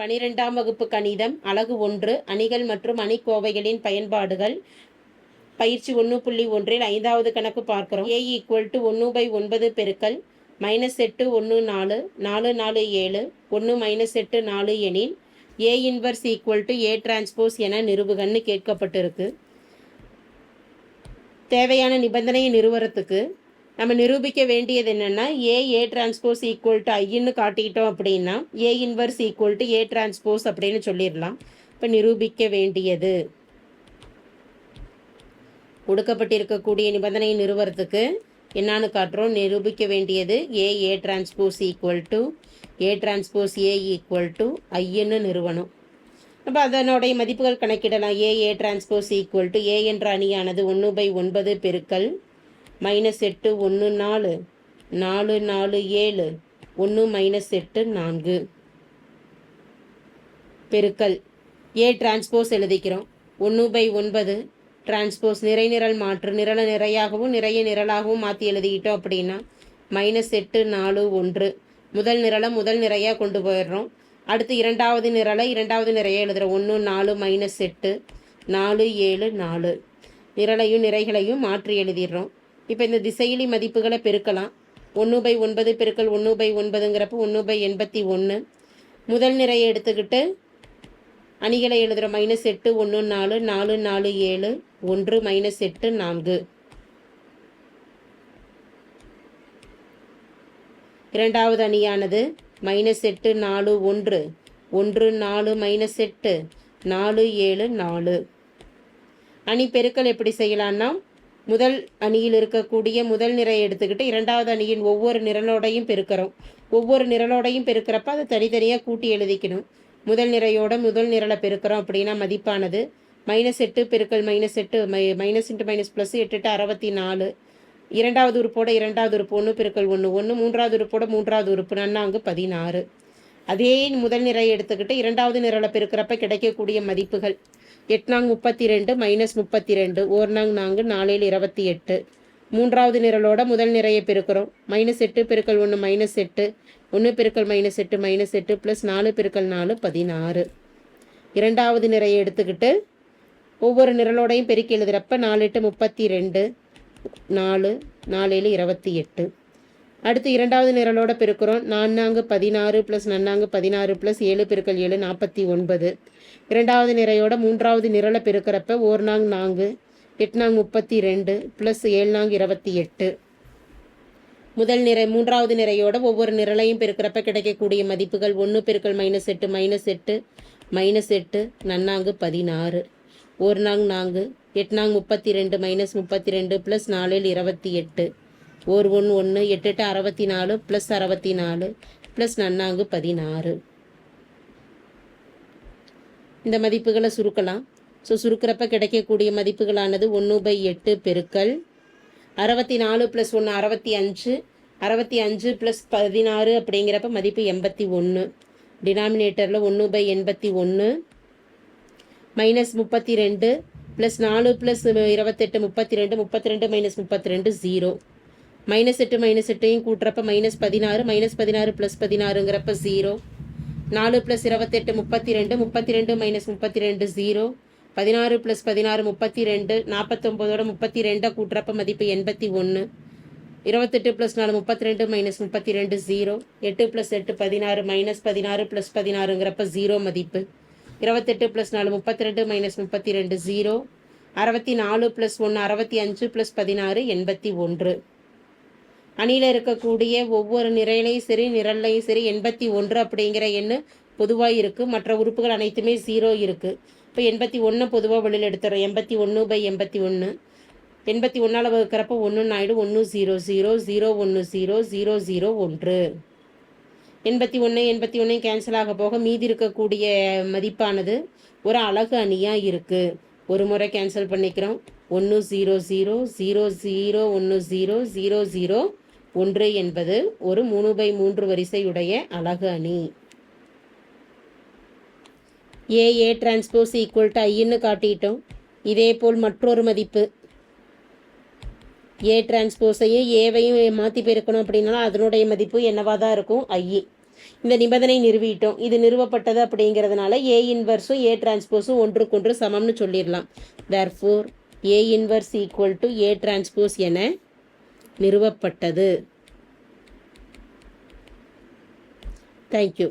பனிரெண்டாம் வகுப்பு கணிதம் அலகு ஒன்று அணிகள் மற்றும் அணிக்கோவைகளின் பயன்பாடுகள். பயிற்சி ஒன்று புள்ளி ஒன்றில் ஐந்தாவது கணக்கு பார்க்குறோம். ஏ ஈக்குவல் டு ஒன்று பை ஒன்பது பெருக்கல் மைனஸ் எட்டு ஒன்று நாலு நாலு நாலு ஏழு ஒன்று மைனஸ் எட்டு நாலு எனில் A inverse equal to A transpose என நிறுவுகன்னு கேட்கப்பட்டிருக்கு. தேவையான நிபந்தனையை நிறுவறத்துக்கு நம்ம நிரூபிக்க வேண்டியது என்னென்னா A A transpose equal to ஐன்னு காட்டிக்கிட்டோம் அப்படின்னா A inverse equal to A transpose அப்படின்னு சொல்லிடலாம். இப்போ நிரூபிக்க வேண்டியது. கொடுக்கப்பட்டிருக்கக்கூடிய நிபந்தனையை நிறுவறதுக்கு என்னான்னு காட்டுறோம். நிரூபிக்க வேண்டியது A A transpose equal to A transpose A equal to ஐன்னு நிறுவனம் அப்போ அதனுடைய மதிப்புகள் கணக்கிடலாம். A A transpose equal to A என்ற அணியானது ஒன்று பை ஒன்பது பெருக்கல் மைனஸ் எட்டு ஒன்று நாலு. நாலு நாலு ஏழு. ஒன்று மைனஸ் எட்டு நான்கு. பெருக்கல். ஏ டிரான்ஸ்போஸ் எழுதிக்கிறோம். ஒன்று பை ஒன்பது டிரான்ஸ்போஸ் நிறை நிரல் மாற்று நிரல நிறையாகவும் நிறைய நிரலாகவும் மாற்றி எழுதிக்கிட்டோம் அப்படின்னா மைனஸ் எட்டு நாலு ஒன்று. முதல் நிரலை முதல் நிறையாக கொண்டு போயிடுறோம். அடுத்து இரண்டாவது நிரலை இரண்டாவது நிறைய எழுதுகிறோம் ஒன்று நாலு மைனஸ் எட்டு நாலு ஏழு நாலு. நிரலையும் நிறைகளையும் மாற்றி எழுதிடுறோம். இப்போ இந்த திசையிலி மதிப்புகளை பெருக்கலாம். ஒன்று பை ஒன்பது பெருக்கல் ஒன்று பை ஒன்பதுங்கிறப்ப ஒன்று பை எண்பத்தி ஒன்று முதல் நிறையை எடுத்துக்கிட்டு அணிகளை எழுதுகிற மைனஸ் எட்டு ஒன்று நாலு நாலு நாலு ஏழு ஒன்று மைனஸ் எட்டு நான்கு. இரண்டாவது அணியானது மைனஸ் எட்டு நாலு ஒன்று. ஒன்று நாலு மைனஸ் எட்டு நாலு ஏழு நாலு. அணி பெருக்கல் எப்படி செய்யலான்னா முதல் அணியில் இருக்கக்கூடிய முதல் நிறை எடுத்துக்கிட்டு இரண்டாவது அணியின் ஒவ்வொரு நிரலோடையும் பெருக்கிறோம். ஒவ்வொரு நிரலோடையும் பெருக்கிறப்ப அதை தனித்தனியாக கூட்டி எழுதிக்கணும். முதல் நிறையோட முதல் நிரலை பெருக்கிறோம் அப்படின்னா மதிப்பானது. மைனஸ் எட்டு பெருக்கல் மைனஸ் எட்டு மை மைனஸ் இன்ட்டு மைனஸ் ப்ளஸ் எட்டு எட்டு அறுபத்தி நாலு இரண்டாவது உறுப்போட இரண்டாவது உறுப்பு ஒன்று பெருக்கல் ஒன்று ஒன்று மூன்றாவது உறுப்போட மூன்றாவது உறுப்பு நன்னாங்கு பதினாறு. அதே முதல் நிறை எடுத்துக்கிட்டு இரண்டாவது நிரலை பெருக்கிறப்ப கிடைக்கக்கூடிய மதிப்புகள். எட்நாங் முப்பத்தி ரெண்டு மைனஸ் முப்பத்தி ரெண்டு ஓர்நாங் நான்கு நாலேழு இருபத்தி எட்டு. மூன்றாவது நிரலோட முதல் நிறையை பெருக்கிறோம். மைனஸ் எட்டு பெருக்கல் ஒன்று மைனஸ் எட்டு. ஒன்று பெருக்கல் மைனஸ் எட்டு மைனஸ் எட்டு ப்ளஸ் நாலு பெருக்கல் நாலு பதினாறு. இரண்டாவது நிறையை எடுத்துக்கிட்டு ஒவ்வொரு நிரலோடையும் பெருக்கி எழுதுகிறப்ப நாலு எட்டு முப்பத்தி ரெண்டு நாலு நாலேழு இருபத்தி எட்டு. அடுத்து இரண்டாவது நிரலோட பெருக்கிறோம். நான்காங்கு பதினாறு ப்ளஸ் நன்னாங்கு பதினாறு ப்ளஸ் ஏழு பெருக்கல் ஏழு நாற்பத்தி ஒன்பது. இரண்டாவது நிறையோட மூன்றாவது நிரலை பெருக்கிறப்ப ஓர் நாங் நான்கு எட்நாங் முப்பத்தி ரெண்டு ப்ளஸ் ஏழ்நாங் இருபத்தி எட்டு முதல் நிறை மூன்றாவது நிறையோட ஒவ்வொரு நிரலையும் பெருக்கிறப்ப கிடைக்கக்கூடிய மதிப்புகள் ஒன்று பெருக்கல் மைனஸ் எட்டு மைனஸ் எட்டு மைனஸ் எட்டு நன்னாங்கு பதினாறு. ஒரு நாங் நான்கு எட்நாங் முப்பத்தி ரெண்டு மைனஸ் முப்பத்தி ரெண்டு ப்ளஸ் நாலில் இருபத்தி எட்டு ஓர் ஒன்று ஒன்று எட்டு எட்டு அறுபத்தி நாலு ப்ளஸ் அறுபத்தி நாலு ப்ளஸ் நன்னாங்கு பதினாறு. இந்த மதிப்புகளை சுருக்கலாம். ஸோ சுருக்கிறப்ப கிடைக்கக்கூடிய மதிப்புகளானது ஒன்று பை எட்டு பெருக்கல். அறுபத்தி நாலு ப்ளஸ் ஒன்று அறுபத்தி அஞ்சு அறுபத்தி அஞ்சு ப்ளஸ் பதினாறு அப்படிங்கிறப்ப மதிப்பு எண்பத்தி ஒன்று டினாமினேட்டரில் ஒன்று பை எண்பத்தி ஒன்று மைனஸ் முப்பத்தி ரெண்டு ப்ளஸ் நாலு ப்ளஸ் இருபத்தெட்டு முப்பத்தி ரெண்டு முப்பத்தி ரெண்டு மைனஸ் முப்பத்தி ரெண்டு ஜீரோ மைனஸ் எட்டு மைனஸ் எட்டையும் கூட்டுறப்ப மைனஸ் பதினாறு மைனஸ் பதினாறு ப்ளஸ் பதினாறுங்கிறப்ப ஜீரோ நாலு ப்ளஸ் இருபத்தெட்டு முப்பத்தி ரெண்டு முப்பத்தி ரெண்டு மைனஸ் முப்பத்தி ரெண்டு ஜீரோ பதினாறு ப்ளஸ் பதினாறு முப்பத்தி ரெண்டு நாற்பத்தொம்போதோட முப்பத்தி ரெண்டை கூட்டுறப்ப மதிப்பு எண்பத்தி ஒன்று இருபத்தெட்டு ப்ளஸ் நாலு முப்பத்தி ரெண்டு மைனஸ் முப்பத்தி ரெண்டு ஜீரோ எட்டு ப்ளஸ் எட்டு பதினாறு மைனஸ் பதினாறு ப்ளஸ் பதினாறுங்கிறப்ப ஜீரோ மதிப்பு. இருபத்தெட்டு ப்ளஸ் நாலு முப்பத்தி ரெண்டு மைனஸ் முப்பத்தி ரெண்டு ஜீரோ அறுபத்தி நாலு ப்ளஸ் ஒன்று அறுபத்தி அஞ்சு ப்ளஸ் பதினாறு எண்பத்தி ஒன்று. அணியில் இருக்கக்கூடிய ஒவ்வொரு நிறையிலையும் சரி நிரல்லையும் சரி எண்பத்தி ஒன்று அப்படிங்கிற எண்ணு பொதுவாக இருக்குது மற்ற உறுப்புகள் அனைத்துமே ஜீரோ இருக்குது இப்போ எண்பத்தி ஒன்று பொதுவாக வெளியில் எடுத்துறோம். எண்பத்தி ஒன்று பை எண்பத்தி ஒன்று எண்பத்தி ஒன்றால் வகுக்கிறப்ப ஒன்று ஆகிடும் ஒன்று ஜீரோ ஜீரோ ஜீரோ ஒன்று ஜீரோ ஜீரோ ஜீரோ ஒன்று. எண்பத்தி ஒன்று எண்பத்தி ஒன்று கேன்சல் ஆக போக மீதி இருக்கக்கூடிய மதிப்பானது ஒரு அழகு அணியாக இருக்குது ஒரு முறை கேன்சல் பண்ணிக்கிறோம். ஒன்று ஜீரோ ஜீரோ ஜீரோ ஜீரோ ஒன்று ஜீரோ ஜீரோ ஜீரோ ஒன்று என்பது ஒரு மூணு பை மூன்று வரிசையுடைய அலகு அணி. A A transpose equal to ஐன்னு காட்டிட்டோம். இதேபோல் மற்றொரு மதிப்பு. ஏ டிரான்ஸ்போஸையும் ஏவையும் மாற்றி பெருக்கணும் அப்படின்னாலும் அதனுடைய மதிப்பு என்னவாக தான் இருக்கும்? ஐஇ இந்த நிபந்தனை நிறுவிட்டோம். இது நிறுவப்பட்டது அப்படிங்கிறதுனால ஏ இன்வர்ஸும் ஏ டிரான்ஸ்போஸும் ஒன்றுக்கொன்று சமம்னு சொல்லிடலாம். Therefore A inverse equal to A transpose என நிறுவப்பட்டது. Thank you